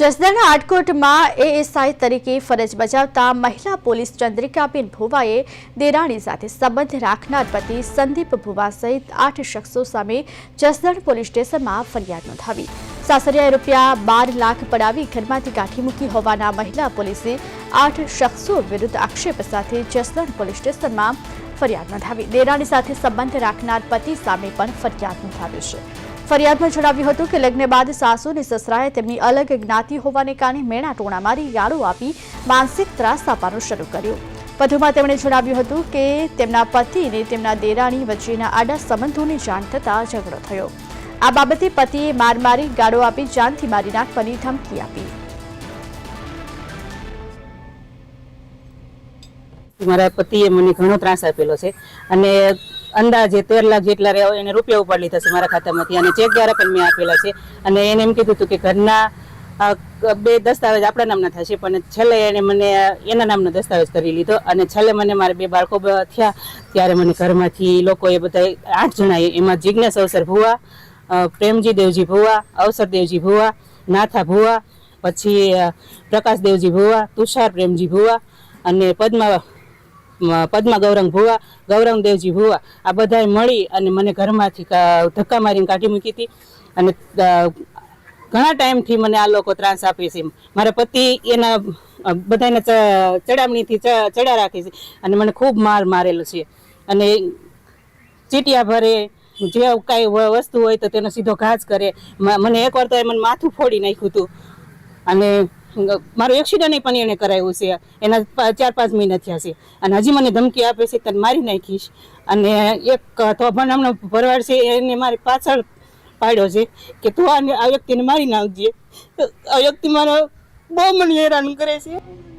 જસદણના આટકોટમાં ASI તરીકે ફરજ બજાવતા મહિલા પોલીસ ચંદ્રિકાબેન ભુવાએ દેરાણી સાથે સંબંધ રાખનાર પતિ સંદીપ ભુવા સહિત આઠ શખ્સો સામે જસદણ પોલીસ સ્ટેશનમાં ફરિયાદ નોંધાવી. સાસરિયાએ રૂપિયા બાર લાખ પડાવી ઘરમાંથી કાઢી મૂકી હોવાના મહિલા પોલીસે આઠ શખ્સો વિરુદ્ધ આક્ષેપ સાથે જસદણ પોલીસ સ્ટેશનમાં ફરિયાદ નોંધાવી. દેરાણી સાથે સંબંધ રાખનાર પતિ સામે પણ ફરિયાદ નોંધાવી છે. ફરિયાદમાં જણાવ્યું હતું કે લગ્ન બાદ સાસુ અને સસરાએ તેમની અલગ જ્ઞાતિ હોવાને કારણે મેણા ટોણા મારી ગાળો આપી માનસિક ત્રાસ આપવાનું શરૂ કર્યું. વધુમાં તેમણે જણાવ્યું હતું કે તેમના પતિ અને તેમના દેરાણી વચ્ચેના આડા સંબંધોની જાણ થતાં ઝઘડો થયો. આ બાબતે પતિએ માર મારી ગાળો આપી જાનથી મારી નાખવાની ધમકી આપી. મારા પતિએ મને ઘણો ત્રાસ આપેલો છે અને અંદાજે તેર લાખ જેટલા રહ્યા હોય એને રૂપિયા ઉપાડ લીધા છે મારા ખાતામાંથી. અને ચેક દ્વારા પણ મેં આપેલા છે. અને એને એમ કીધું હતું કે ઘરના બે દસ્તાવેજ આપણા નામના થશે, પણ છેલ્લે એને મને એના નામનો દસ્તાવેજ કરી લીધો. અને છેલ્લે મને મારા બે બાળકો થયા. ત્યારે મને ઘરમાંથી લોકોએ બધા આઠ જણા એમાં જિજ્ઞાસ અવસર ભુવા પ્રેમજી દેવજી ભુવા, અવસર દેવજી ભુવા, નાથા ભુવા, પછી પ્રકાશ દેવજી ભુવા, તુષાર પ્રેમજી ભુવા અને પદ્મા પદ્મા ગૌરંગ ભુવા, ગૌરંગદેવજી ભુવા, આ બધાએ મળી અને મને ઘરમાંથી ધક્કા મારીને કાઢી મૂકી હતી. અને ઘણા ટાઈમથી મને આ લોકો ત્રાસ આપે છે મારા પતિ એના બધાને ચડામણીથી ચડા રાખે છે અને મને ખૂબ માર મારેલો છે. અને ચીટિયા ભરે, જે કાંઈ વસ્તુ હોય તો તેનો સીધો ઘાસ કરે. મને મને એકવાર તો એ મને માથું ફોડી નાખ્યું હતું. અને મારું એક્સિડન્ટ પણ એને કરાવ્યું છે. એના ચાર પાંચ મહિના થયા છે. અને હજી મને ધમકી આપે છે, તને મારી નાખીશ. અને એક તોફાન નામનો ભરવાડ છે, એને મારી પાછળ પાડ્યો છે કે તું આને આ વ્યક્તિને મારી નાખજે. આ વ્યક્તિ મારો બહુ મને હેરાન કરે છે.